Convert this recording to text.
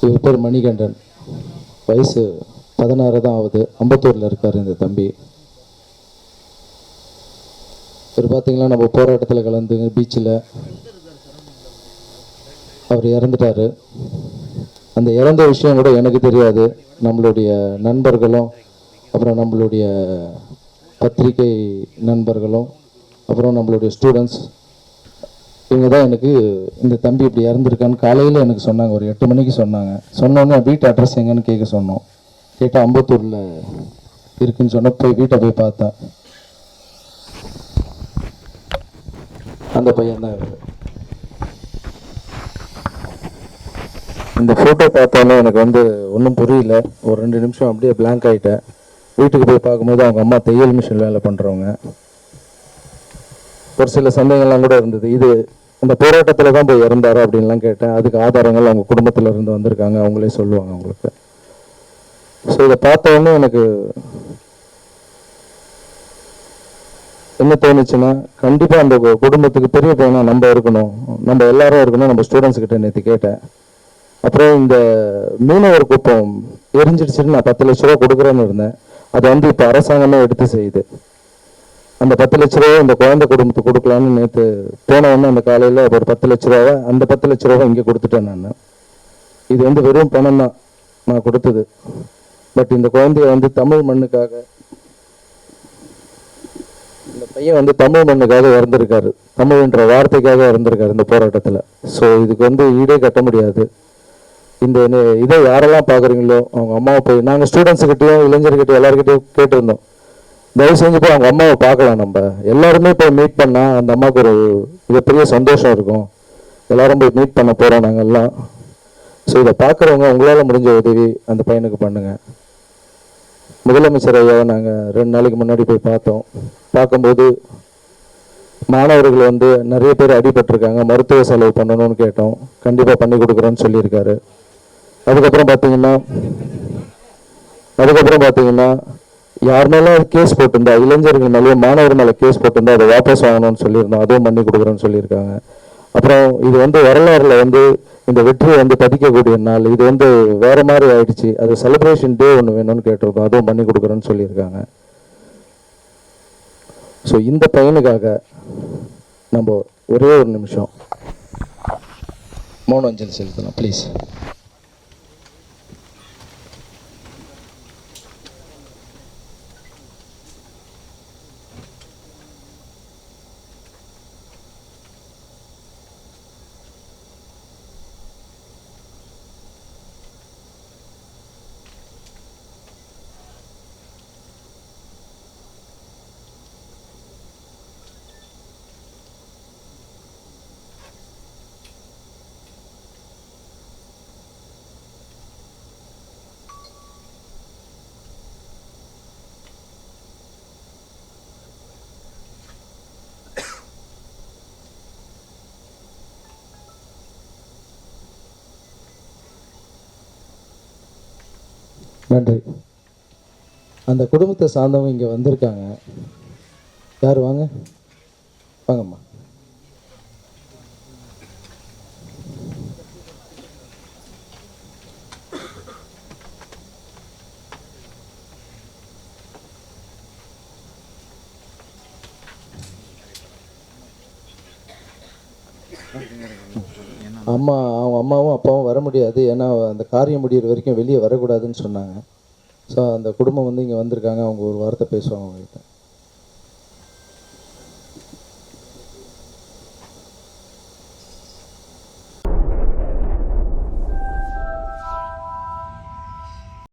இவர் பேர் மணிகண்டன். வயசு பதினாறு தான் ஆகுது. அம்பத்தூரில் இருக்கார் இந்த தம்பி. இவர் பார்த்தீங்கன்னா நம்ம போராட்டத்தில் கலந்து பீச்சில் அவர் இறந்துட்டார். அந்த இறந்த விஷயம் கூட எனக்கு தெரியாது. நம்மளுடைய நண்பர்களும் அப்புறம் நம்மளுடைய பத்திரிகை நண்பர்களும் அப்புறம் நம்மளுடைய ஸ்டூடெண்ட்ஸ் இவங்க தான் எனக்கு இந்த தம்பி இப்படி இறந்துருக்கான்னு காலையில் எனக்கு சொன்னாங்க. ஒரு எட்டு மணிக்கு சொன்னாங்க. சொன்னோன்னே வீட்டு அட்ரஸ் எங்கன்னு கேட்க சொன்னோம். கேட்டால் அம்பத்தூரில் இருக்குன்னு சொன்னால் போய் வீட்டை போய் பார்த்தேன் அந்த பையன் தான் இந்த ஃபோட்டோ பார்த்தோன்னே எனக்கு வந்து ஒன்றும் புரியல. ஒரு ரெண்டு நிமிஷம் அப்படியே பிளாங்க் ஆகிட்டேன் வீட்டுக்கு போய் பார்க்கும்போது அவங்க அம்மா தையல் மிஷின் வேலை பண்ணுறவங்க ஒரு சில சந்தேகங்கள்லாம் கூட இருந்தது. இது அந்த போராட்டத்தில் தான் போய் இறந்தாரு அப்படின்லாம் கேட்டேன். அதுக்கு ஆதாரங்கள் அவங்க குடும்பத்தில் இருந்து வந்திருக்காங்க. அவங்களே சொல்லுவாங்க அவங்களுக்கு. ஸோ இதை பார்த்த உடனே எனக்கு என்ன தோணுச்சுன்னா கண்டிப்பாக அந்த கு- குடும்பத்துக்கு பெரிய பையனாக நம்ம இருக்கணும். நம்ம எல்லாரும் இருக்கணும். நம்ம ஸ்டூடெண்ட்ஸ் கிட்ட நேற்று கேட்டேன். அப்புறம் இந்த மீனவர் குப்பம் எரிஞ்சிடுச்சுன்னு நான் பத்து லட்ச ரூபா கொடுக்குறேன்னு இருந்தேன். அது வந்து இப்போ அரசாங்கமே எடுத்து செய்யுது. அந்த பத்து லட்ச ரூபா இந்த குழந்தை குடும்பத்துக்கு கொடுக்கலான்னு நேற்று போனவொடனே அந்த காலையில் ஒரு பத்து லட்ச ரூபாவை அந்த பத்து லட்ச ரூபா இங்கே கொடுத்துட்டேன் நான். இது வந்து வெறும் பணம் தான் நான் கொடுத்தது. பட் இந்த குழந்தைய வந்து தமிழ் மண்ணுக்காக இந்த பையன் வந்து தமிழ் மண்ணுக்காக இறந்துருக்காரு. தமிழ்ன்ற வார்த்தைக்காக இறந்துருக்காரு இந்த போராட்டத்தில். ஸோ இதுக்கு வந்து ஈடே கட்ட முடியாது. இந்த இதை யாரெல்லாம் பார்க்குறீங்களோ அவங்க அம்மாவை போய் நாங்கள் ஸ்டூடெண்ட்ஸுக்கிட்டையும் இளைஞர்கிட்டையும் எல்லாருக்கிட்டையும் கேட்டிருந்தோம். தயவு செஞ்சு போய் அவங்க அம்மாவை பார்க்கலாம் நம்ம. எல்லாருமே போய் மீட் பண்ணால் அந்த அம்மாவுக்கு ஒரு மிகப்பெரிய சந்தோஷம் இருக்கும். எல்லாரும் போய் மீட் பண்ண போகிறோம் நாங்கள் எல்லாம் ஸோ இதை பார்க்குறவங்க உங்களால் முடிஞ்ச உதவி அந்த பையனுக்கு பண்ணுங்கள் முதலமைச்சர் ஐயாவை நாங்கள் ரெண்டு நாளைக்கு முன்னாடி போய் பார்த்தோம். பார்க்கும்போது மாணவர்கள் வந்து நிறைய பேர் அடிபட்டிருக்காங்க. மருத்துவ செலவு பண்ணணும்னு கேட்டோம். கண்டிப்பாக பண்ணி கொடுக்குறோன்னு சொல்லியிருக்காரு. அதுக்கப்புறம் பார்த்தீங்கன்னா அதுக்கப்புறம் பார்த்தீங்கன்னா யார் மேலே கேஸ் போட்டிருந்தா இளைஞர்கள் மேலேயும் மாணவர் மேலே கேஸ் போட்டிருந்தா அதை வாபஸ் வாங்கணும்னு சொல்லியிருந்தோம் அதுவும் பண்ணி கொடுக்குறோன்னு சொல்லியிருக்காங்க. அப்புறம் இது வந்து வரலாறுல வந்து இந்த வெற்றியை வந்து பதிக்கக்கூடிய நாள் இது வந்து வேற மாதிரி ஆயிடுச்சு. அது செலிப்ரேஷன் டே ஒன்று வேணும்னு கேட்டிருக்கோம் அதுவும் பண்ணி கொடுக்குறோன்னு சொல்லியிருக்காங்க. ஸோ இந்த பையனுக்காக நம்ம ஒரே ஒரு நிமிஷம். மௌன அஞ்சலி செலுத்தலாம் ப்ளீஸ் நன்றி. அந்த குடும்பத்தை சார்ந்தவங்க இங்கே வந்திருக்காங்க. யார் வாங்க? வாங்கம்மா. அம்மா அவங்க அம்மாவும் அப்பாவும் வர முடியாது. ஏன்னா அந்த காரியம் முடிகிற வரைக்கும் வெளியே வரக்கூடாதுன்னு சொன்னாங்க. ஸோ அந்த குடும்பம் வந்து இங்கே வந்திருக்காங்க. அவங்க ஒரு வார்த்தை பேசுவாங்க அவங்ககிட்ட.